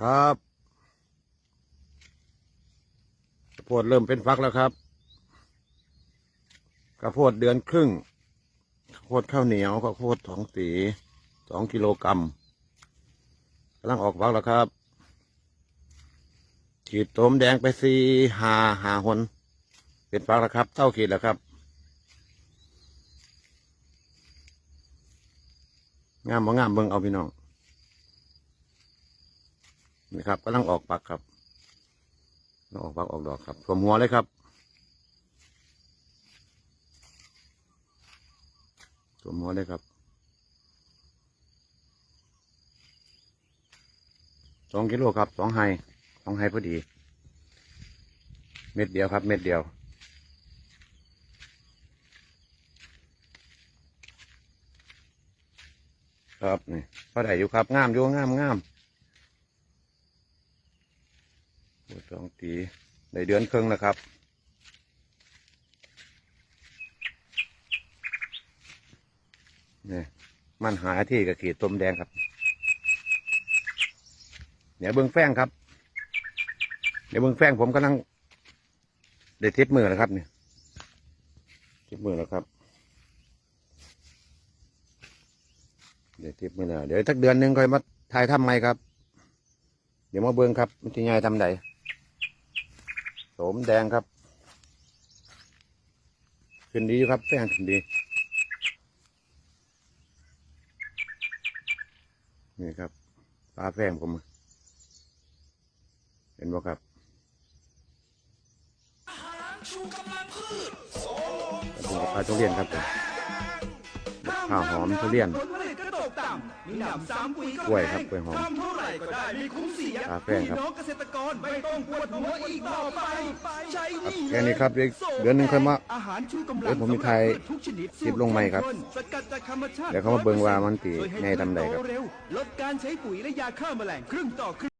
ครับข้าวโพดเริ่มเป็นฟักแล้วครับข้าวโพดเดือนครึ่งข้าวโพดข้าวเหนียวข้าวโพดสองสีสองกิโลกรัมกำลังออกฟักแล้วครับ ขีดโตมแดงไปสีหาหาหนเป็นฟักแล้วครับเท่าขีดแล้วครับ งามบ่งามเบิ่งเอาพี่น้อง นี่ครับกำลังออกปักครับกำลังออกปักออกดอกครับสวมหัวเลยครับสวมหัวเลยครับสองกิโลครับสองไฮสองไฮพอดี เม็ดเดียวครับ เม็ดเดียวครับนี่พอได้อยู่ครับงามอยู่งามงาม โอ้สองตีในเดือนครึ่งนะครับนี่มันหาที่กับขีดต้มแดงครับ เดี๋ยวเบิ้องแฟ้งครับ เดี๋ยวเบิ้องแฟ้งผมกำลังได้ทิปมือแล้วครับ เนี่ยทิปมือแล้วครับเดี๋ยวทิปมือแล้วเดี๋ยวสักเดือนหนึ่งค่อยมาถ่ายทำไหมครับ เดี๋ยวมาเบิ้องครับมันจะง่ายทำใด มแดงครับ ขึ้นดีอยู่ครับแป้งขึ้นดี นี่ครับปลาแป้งผม เห็นบ่ครับผมกับปลาทุเรียนครับผมข้าวหอมทุเรียนกล้วยครับกล้วยหอม ก็ได้ไม่คุ้มเสียกาแฟครับ พี่น้องเกษตรกรไม่ต้องปวดหัวอีกต่อไปใช้นี่แค่นี้ครับเดี๋ยวเดือนหนึ่งค่อยมา อาหารชูกำลังเดี๋ยวผมมีไทยสำหรับพืชทุกชนิดคลิปลงใหม่ครับสกัดจากธรรมชาติเดี๋ยวเขามาเบิ่งว่ามันสิช่วยให้ง่ายทำใดครับพืชโตเร็วลดการใช้ปุ๋ยและยาฆ่าแมลงครึ่งต่อครึ่ง